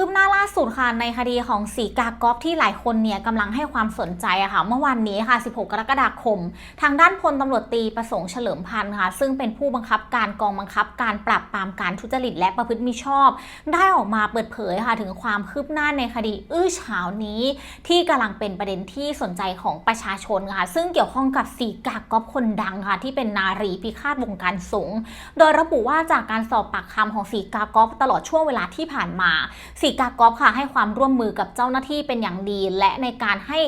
คืบหน้าล่าสุดค่ะในคดีของสีกากอฟที่หลายคนเนี่ยกำลังให้ความสนใจอะค่ะ เมื่อวานนี้ค่ะ 16 กรกฎาคม ทางด้านพลตำรวจตรีประสงค์เฉลิมพันธ์ค่ะ ซึ่งเป็นผู้บังคับการกองบังคับการปราบปรามการทุจริตและประพฤติมิชอบ ได้ออกมาเปิดเผยค่ะถึงความคืบหน้าในคดีอื้อฉาวนี้ ที่กำลังเป็นประเด็นที่สนใจของประชาชนค่ะ ซึ่งเกี่ยวข้องกับสีกากอฟคนดังค่ะ ที่เป็นนารีพิฆาตวงการสงโดยระบุว่าจากการสอบปากคำของสีกากอฟตลอดช่วงเวลาที่ผ่านมาสีกากอฟค่ะให้ความร่วมมือกับเจ้าหน้าที่เป็นอย่างดี และในการให้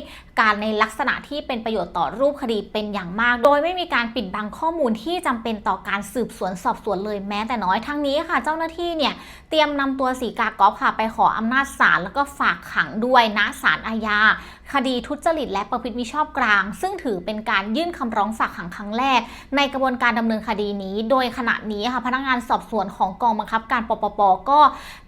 การในลักษณะที่เป็นประโยชน์ต่อรูปคดีเป็นอย่างมาก โดยไม่มีการปิดบังข้อมูลที่จำเป็นต่อการสืบสวนสอบสวนเลยแม้แต่น้อยทั้งนี้ค่ะ เจ้าหน้าที่เนี่ยเตรียมนำตัวสีกากอฟค่ะไปขออำนาจศาลแล้วก็ฝากขังด้วยณศาลอาญาคดีทุจริตและประพฤติมิชอบกลาง ซึ่งถือเป็นการยื่นคำร้องฝากขังครั้งแรก ในกระบวนการดำเนินคดีนี้ โดยขณะนี้ค่ะพนักงานสอบสวนของกองบังคับการปปปก็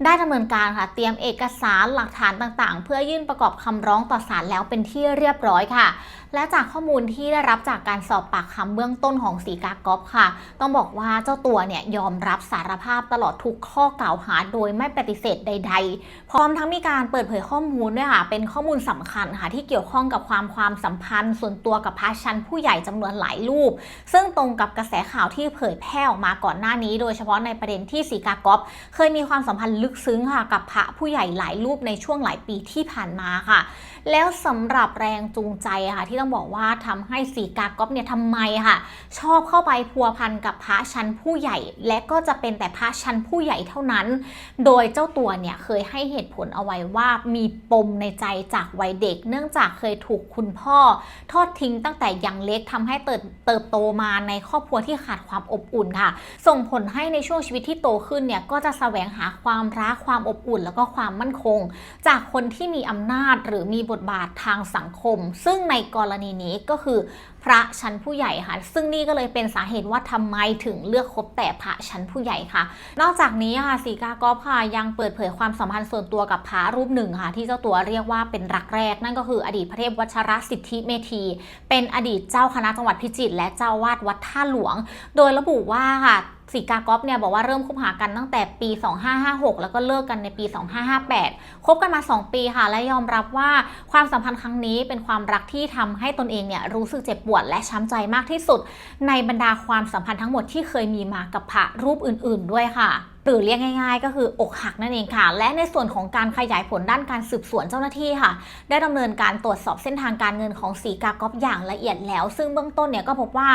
ได้ดำเนินการค่ะเตรียมเอกสารหลักฐานต่างๆ เพื่อยื่นประกอบคำร้องต่อศาลแล้วเป็นที่เรียบร้อยค่ะ และจากข้อมูลที่ได้รับจากการสอบปากคำเบื้องต้นของสีกากอฟค่ะ ต้องบอกว่าเจ้าตัวเนี่ยยอมรับสารภาพตลอดทุกข้อกล่าวหาโดยไม่ปฏิเสธใด ๆ พร้อมทั้งมีการเปิดเผยข้อมูลด้วยค่ะ เป็นข้อมูลสำคัญค่ะที่เกี่ยวข้องกับความความสัมพันธ์ ส่วนตัวกับพระชั้นผู้ใหญ่จำนวนหลายรูป ซึ่งตรงกับกระแสข่าวที่เผยแพร่ออกมาก่อนหน้านี้ โดยเฉพาะในประเด็นที่สีกากอฟเคยมีความสัมพันธ์ลึกซึ้งค่ะกับพระผู้ใหญ่หลายรูปในช่วงหลายปีที่ผ่านมาค่ะ แล้วสำหรับแรงจูงใจค่ะที่ต้องบอกว่าทำให้สีกากอฟเนี่ยทำไมค่ะ ชอบเข้าไปพัวพันกับพระชั้นผู้ใหญ่ และก็จะเป็นแต่พระชั้นผู้ใหญ่เท่านั้น โดยเจ้าตัวเนี่ยเคยให้เหตุผลเอาไว้ว่ามีปมในใจจากวัยเด็ก เนื่องจากเคยถูกคุณพ่อ ทอดทิ้งตั้งแต่ยังเล็กทำให้เติบเติบโตมาในครอบครัวที่ขาดความอบอุ่นค่ะ ส่งผลให้ในช่วงชีวิตที่โตขึ้นเนี่ยก็จะแสวงหาความรักความอบอุ่น แล้วก็ความมั่นคง จากคนที่มีอำนาจหรือมีบทบาททางสังคม ซึ่งในกรณีนี้ก็คือพระชั้นผู้ใหญ่ค่ะ ซึ่งนี่ก็เลยเป็นสาเหตุว่าทำไมถึงเลือกคบแต่พระชั้นผู้ใหญ่ค่ะ นอกจากนี้ค่ะสีกากอฟค่ะยังเปิดเผยความสัมพันธ์ส่วนตัวกับพระรูปหนึ่งค่ะ ที่เจ้าตัวเรียกว่าเป็นรักแรก นั่นก็คืออดีตพระเทพวัชรสิทธิเมธี เป็นอดีตเจ้าคณะจังหวัดพิจิตรและเจ้าวาดวัดท่าหลวง โดยระบุว่าค่ะ สีกากอฟเนี่ยบอกว่าเริ่มคบหากันตั้งแต่ปี 2556 แล้วก็เลิกกันในปี 2558 คบกันมา 2 ปีค่ะ และยอมรับว่าความสัมพันธ์ครั้งนี้เป็นความรักที่ทำให้ตนเองเนี่ยรู้สึกเจ็บปวดและช้ำใจมากที่สุด ในบรรดาความสัมพันธ์ทั้งหมดที่เคยมีมากับพระรูปอื่น ๆ ด้วยค่ะ หรือเรียกง่าย ๆ ก็คืออกหักนั่นเองค่ะ และในส่วนของการขยายผลด้านการสืบสวนเจ้าหน้าที่ค่ะ ได้ดำเนินการตรวจสอบเส้นทางการเงินของสีกากอฟอย่างละเอียดแล้ว ซึ่งเบื้องต้นเนี่ยก็พบว่า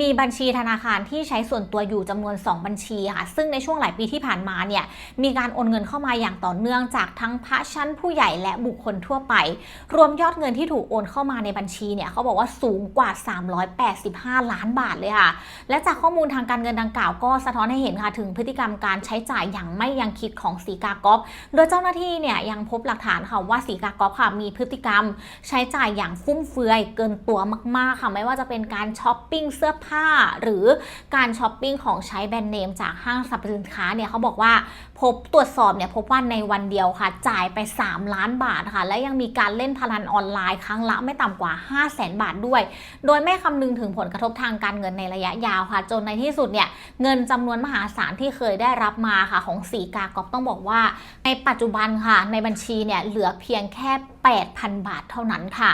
มีบัญชีธนาคารที่ใช้ส่วนตัวอยู่จำนวน 2 บัญชีค่ะ ซึ่งในช่วงหลายปีที่ผ่านมาเนี่ยมีการโอนเงินเข้ามาอย่างต่อเนื่องจากทั้งพระชั้นผู้ใหญ่และบุคคลทั่วไป รวมยอดเงินที่ถูกโอนเข้ามาในบัญชีเนี่ยเขาบอกว่าสูงกว่า 385 ล้านบาทเลยค่ะ และจากข้อมูลทางการเงินดังกล่าวก็สะท้อนให้เห็นค่ะถึงพฤติกรรมการใช้้จ่ายอย่างไม่ยังคิดของสีกากอฟโดยเจ้าหน้าที่เนี่ยยังพบหลักฐานค่ะว่าสีกากอฟค่ะมีพฤติกรรม ใช้จ่ายอย่างฟุ่มเฟือยเกินตัวมาก ๆ ค่ะ ไม่ว่าจะเป็นการช้อปปิ้งเสื้อผ้า หรือการช้อปปิ้งของใช้แบรนด์เนมจากห้างสรรพสินค้าเนี่ยเขาบอกว่าพบตรวจสอบเนี่ยพบว่าในวันเดียวค่ะ จ่ายไป 3 ล้านบาทค่ะ และยังมีการเล่นพนันออนไลน์ครั้งละไม่ต่ำกว่า 5 0 0แสนบาทด้วย โดยไม่คำนึงถึงผลกระทบทางการเงินในระยะยาวค่ะ จนในที่สุดเนี่ยเงินจำนวนมหาศาลที่เคยได้รับมาค่ะของสีกากอบต้องบอกว่า ในปัจจุบันค่ะ ในบัญชีเนี่ยเหลือเพียงแค่ 8,000 บาทเท่านั้นค่ะ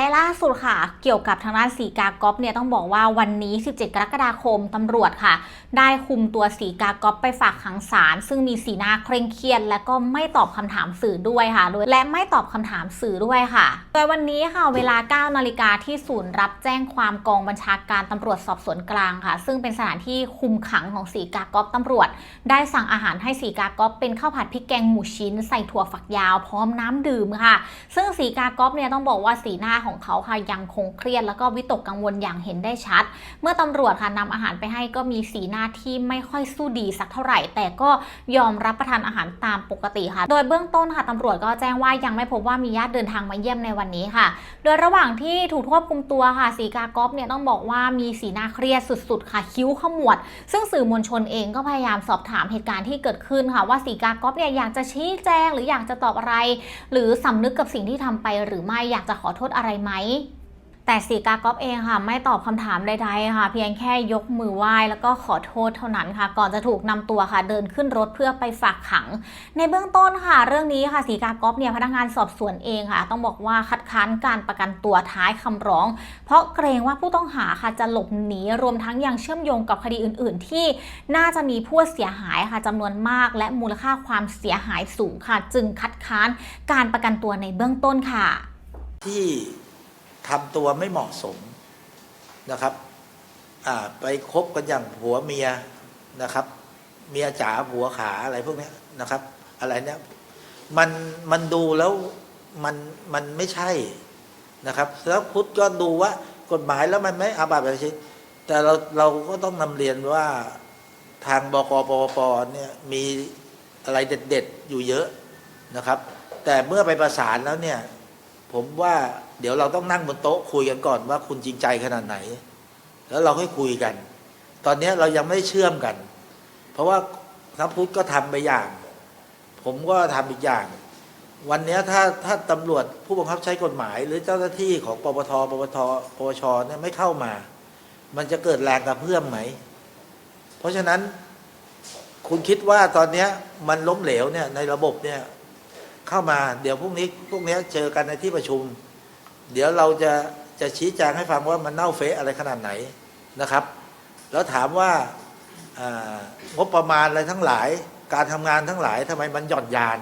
และล่าสุดค่ะ เกี่ยวกับทางด้านสีกากอฟเนี่ยต้องบอกว่าวันนี้ 17 กรกฎาคมตำรวจค่ะ ได้คุมตัวสีกากอฟไปฝากขังศาลซึ่งมีสีหน้าเคร่งเครียด และก็ไม่ตอบคำถามสื่อด้วยค่ะโดยและไม่ตอบคำถามสื่อด้วยค่ะ โดยวันนี้ค่ะเวลา 9 นาฬิกาที่ศูนย์รับแจ้งความกองบัญชาการตำรวจสอบสวนกลางค่ะ ซึ่งเป็นสถานที่คุมขังของสีกากอฟตำรวจ ได้สั่งอาหารให้สีกากอฟเป็นข้าวผัดพริกแกงหมูชิ้น ใส่ถั่วฝักยาวพร้อมน้ำดื่มค่ะ ซึ่งสีกากอฟเนี่ยต้องบอกว่าสีหน้าของเขาค่ะยังคงเครียดแล้วก็วิตกกังวลอย่างเห็นได้ชัด เมื่อตำรวจค่ะนำอาหารไปให้ก็มีสีหน้าที่ไม่ค่อยสู้ดีสักเท่าไหร่ แต่ก็ยอมรับประทานอาหารตามปกติค่ะ โดยเบื้องต้นค่ะตำรวจก็แจ้งว่ายังไม่พบว่ามีญาติเดินทางมาเยี่ยมในวันนี้ค่ะ โดยระหว่างที่ถูกควบคุมตัวค่ะสีกากอฟเนี่ยต้องบอกว่ามีสีหน้าเครียดสุด ๆ ค่ะคิ้วขมวด ซึ่งสื่อมวลชนเองก็พยายามสอบถามเหตุการณ์ที่เกิดขึ้นค่ะ ว่าสีกากอฟเนี่ยอยากจะชี้แจง หรืออยากจะตอบอะไร หรือสำนึกกับสิ่งที่ทำไปหรือไม่อยากจะขอโทษอะไรไหม แต่สีกากอฟเองค่ะ ไม่ตอบคำถามใดๆค่ะ เพียงแค่ยกมือไหว้แล้วก็ขอโทษเท่านั้นค่ะ ก่อนจะถูกนำตัวค่ะ เดินขึ้นรถเพื่อไปฝากขัง ในเบื้องต้นค่ะ เรื่องนี้ค่ะสีกากอฟเนี่ยพนักงานสอบสวนเองค่ะ ต้องบอกว่าคัดค้านการประกันตัวท้ายคำร้อง เพราะเกรงว่าผู้ต้องหาค่ะจะหลบหนีรวมทั้งยังเชื่อมโยงกับคดีอื่น ๆ ที่น่าจะมีผู้เสียหายค่ะจำนวนมากและมูลค่าความเสียหายสูงค่ะ จึงคัดค้านการประกันตัวในเบื้องต้นค่ะ ที่ ทำตัวไม่เหมาะสมนะครับไปคบกันอย่างผัวเมียนะครับ เมียจ๋าผัวขาอะไรพวกนี้นะครับ อะไรเนี้ยมันมันดูแล้วมันมันไม่ใช่นะครับแล้วพุทธก็ดูว่ากฎหมายแล้วมันไม่อาบัติอะไรใช่แต่เราเราก็ต้องนำเรียนว่าทางบกปปปเนี่ยมีอะไรเด็ด ๆ อยู่เยอะนะครับ แต่เมื่อไปประสานแล้วเนี่ย ผมว่าเดี๋ยวเราต้องนั่งบนโต๊ะคุยกันก่อนว่าคุณจริงใจขนาดไหน แล้วเราค่อยคุยกัน ตอนนี้เรายังไม่ได้เชื่อมกัน เพราะว่าทัพพุทธก็ทำไปอย่าง ผมก็ทำอีกอย่าง วันนี้ถ้าถ้าตำรวจผู้บังคับใช้กฎหมาย หรือเจ้าหน้าที่ของปปทปปทปปชเนี่ยไม่เข้ามา มันจะเกิดแรงกระเพื่อมไหม เพราะฉะนั้นคุณคิดว่าตอนนี้มันล้มเหลวเนี่ยในระบบเนี่ย เข้ามาเดี๋ยวพรุ่งนี้พรุ่งนี้เจอกันในที่ประชุม เดี๋ยวเราจะจะชี้แจงให้ฟังว่ามันเน่าเฟะอะไรขนาดไหนนะครับ แล้วถามว่างบประมาณอะไรทั้งหลาย การทำงานทั้งหลายทำไมมันหย่อนยาน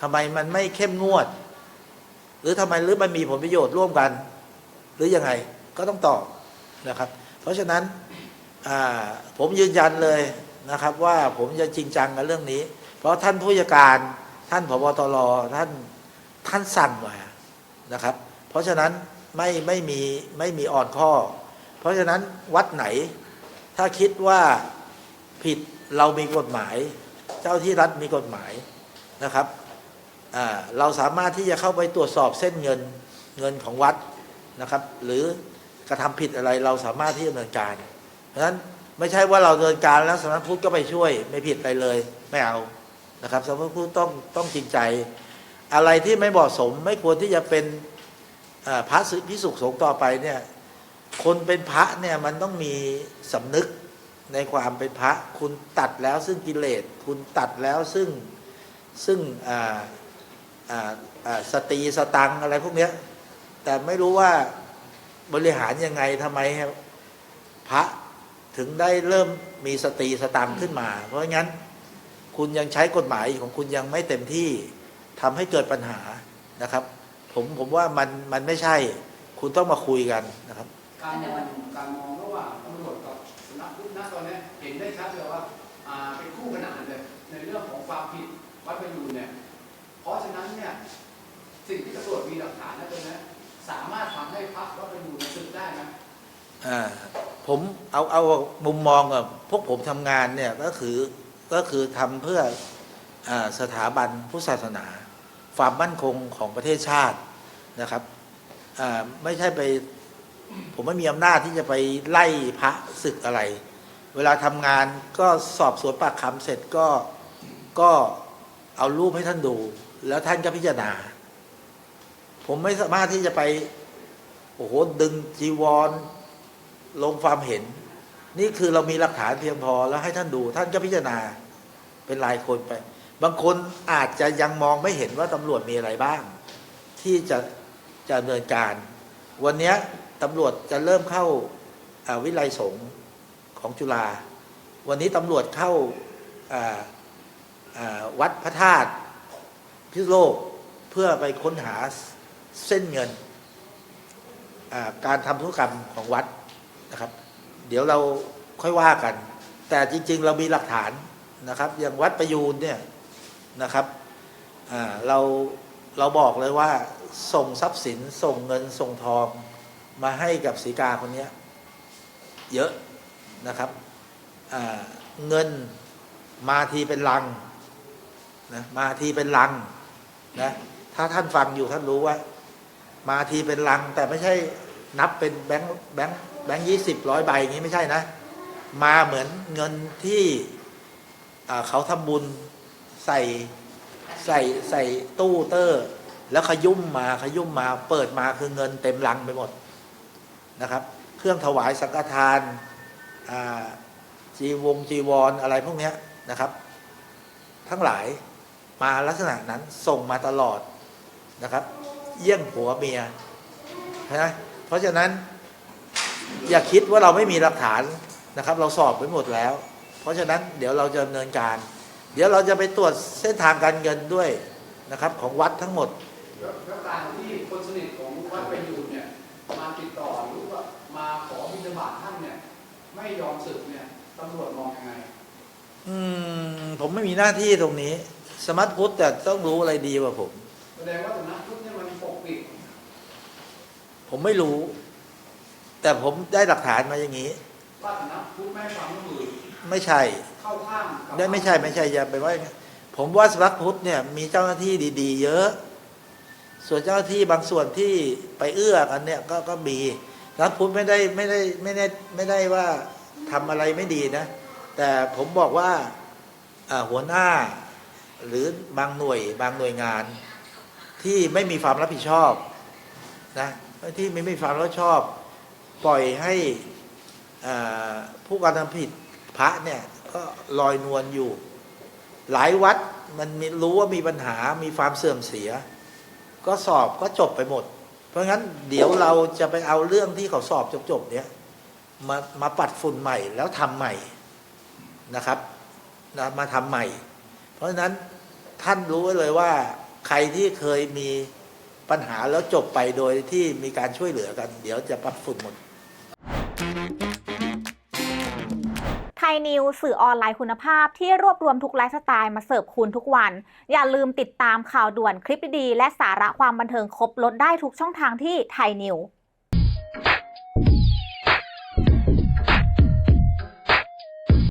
ทำไมมันไม่เข้มงวด หรือทำไมหรือมันมีผลประโยชน์ร่วมกัน หรือยังไงก็ต้องตอบนะครับ เพราะฉะนั้นผมยืนยันเลยนะครับว่าผมจะจริงจังกับเรื่องนี้ เพราะท่านผู้จัดการ ท่านผบตรท่านท่านสั่งมานะครับ เพราะฉะนั้นไม่ไม่มีไม่มีอ่อนข้อ เพราะฉะนั้นวัดไหน ถ้าคิดว่าผิดเรามีกฎหมาย เจ้าที่รัฐมีกฎหมายนะครับเราสามารถที่จะเข้าไปตรวจสอบเส้นเงินเงินของวัดนะครับ หรือกระทำผิดอะไรเราสามารถที่จะดำเนินการ เพราะฉะนั้นไม่ใช่ว่าเราดำเนินการแล้วสำนักพุทธก็ไปช่วยไม่ผิดอะไรเลย ไม่เอา นะครับสำนักพุทธต้องต้องจริงใจ อะไรที่ไม่เหมาะสม ไม่ควรที่จะเป็นพระพิสุขสงฆ์ต่อไปเนี่ยคนเป็นพระเนี่ยมันต้องมีสำนึกในความเป็นพระ คุณตัดแล้วซึ่งกิเลสคุณตัดแล้วซึ่งซึ่งสตีสตังอะไรพวกเนี้ยแต่ไม่รู้ว่าบริหารยังไงทำไมพระถึงได้เริ่มมีสตรีสตังขึ้นมา เพราะงั้น คุณยังใช้กฎหมายของคุณยังไม่เต็มที่ทำให้เกิดปัญหานะครับ ผมผมว่ามันมันไม่ใช่ คุณต้องมาคุยกันนะครับ การมองการมองระหว่างตำรวจกับสำนักพุทธนะตอนนี้เห็นได้ชัดเลยว่าอ่าเป็นคู่ขนานเลยในเรื่องของความผิดวัดประยูนเนี่ยเพราะฉะนั้นเนี่ยสิ่งที่ตำรวจมีหลักฐานนะตรงนี้สามารถทำให้พระวัดประยูนสึกได้ไหมอ่าผมเอาเอามุมมองกับพวกผมทำงานเนี่ยก็คือ ก็คือทำเพื่ออสถาบันพุทธศาสนา ความมั่นคงของประเทศชาตินะครับไม่ใช่ไปผมไม่มีอำนาจที่จะไปไล่พระศึกอะไร เวลาทำงานก็สอบสวนปากคำเสร็จก็ก็เอารูปให้ท่านดู แล้วท่านก็พิจารณา ผมไม่สามารถที่จะไป โอ้โห ดึงจีวร ลงความเห็น นี่คือเรามีหลักฐานเพียงพอแล้วให้ท่านดู ท่านก็พิจารณาเป็นรายคนไป บางคนอาจจะยังมองไม่เห็นว่าตำรวจมีอะไรบ้าง ที่จะจะดำเนินการ วันนี้ตำรวจจะเริ่มเข้าวิไลสงของจุฬาวันนี้ตำรวจเข้าวัดพระธาตุพิสุโลกเพื่อไปค้นหาเส้นเงินการทำธุรกรรมของวัดนะครับ เดี๋ยวเราค่อยว่ากัน แต่จริง ๆ เรามีหลักฐานนะครับ อย่างวัดประยูนเนี่ยนะครับเราเราบอกเลยว่าส่งทรัพย์สินส่งเงินส่งทองมาให้กับสีกาคนนี้เยอะนะครับเงินมาทีเป็นลังนะมาทีเป็นลังนะถ้าท่านฟังอยู่ท่านรู้ว่า มาทีเป็นลังแต่ไม่ใช่ นับเป็นแบงค์แบงค์แบงค์ยี่สิบร้อยใบอย่างนี้ไม่ใช่นะ มาเหมือนเงินที่เขาทำบุญใส่ใส่ใส่ตู้เตอร์ แล้วขยุ่มมาขยุ่มมาเปิดมาคือเงินเต็มลังไปหมดนะครับ เครื่องถวายสังฆทานจีวงจีวรออะไรพวกนี้นะครับ ทั้งหลายมาลักษณะนั้นส่งมาตลอดนะครับ เยี่ยงผัวเมียนะ เพราะฉะนั้นอย่าคิดว่าเราไม่มีหลักฐานนะครับ เราสอบไปหมดแล้ว เพราะฉะนั้นเดี๋ยวเราจะดำเนินการ เดี๋ยวเราจะไปตรวจเส้นทางการเงินด้วยนะครับ ของวัดทั้งหมด แล้วแล้วการที่คนสนิทของวัดประยูนเนี่ยมาติดต่อหรือว่ามาขอบิณฑบาตท่านเนี่ยไม่ยอมสึกเนี่ยตำรวจมองยังไง อืมผมไม่มีหน้าที่ตรงนี้ สมัตพุทธแต่ต้องรู้อะไรดีกว่าผม แสดงว่าสำนักพุทธเนี่ยมันปกปิด ผมไม่รู้ แต่ผมได้หลักฐานมาอย่างนี้ ว่าสำนักพุทธไม่ให้ความร่วมมือไม่ใช่ เข้าข้างกับได้ไม่ใช่ไม่ใช่อย่าไปว่าอย่างนั้นผมว่าสำนักพุทธเนี่ยมีเจ้าหน้าที่ดี ๆ เยอะ ส่วนเจ้าหน้าที่บางส่วนที่ไปเอื้อกันเนี่ยก็ก็มีสำนักพุทธไม่ได้ไม่ได้ไม่ได้ไม่ได้ว่าทำอะไรไม่ดีนะ แต่ผมบอกว่าอ่าหัวหน้า หรือบางหน่วยบางหน่วยงาน ที่ไม่มีความรับผิดชอบนะ ที่ไม่มีความรับชอบ ปล่อยให้ผู้การทำผิดพระเนี่ยก็ลอยนวลอยู่ หลายวัดมันมรู้ว่ามีปัญหามีความเสื่อมเสีย ก็สอบก็จบไปหมด เพราะงั้นเดี๋ยวเราจะไปเอาเรื่องที่เขาสอบจบๆเนี่ยมามาปัดฝุ่นใหม่แล้วทำใหม่นะครับนะมาทำใหม่ เพราะฉะนั้นท่านรู้ไว้เลยว่าใครที่เคยมี ปัญหาแล้วจบไปโดยที่มีการช่วยเหลือกัน เดี๋ยวจะปัดฝุ่นหมดไทยนิวสื่อออนไลน์คุณภาพที่รวบรวมทุกไลฟ์สไตล์มาเสิร์ฟคุณทุกวัน อย่าลืมติดตามข่าวด่วนคลิปดีๆและสาระความบันเทิงครบลดได้ทุกช่องทางที่ไทยนิว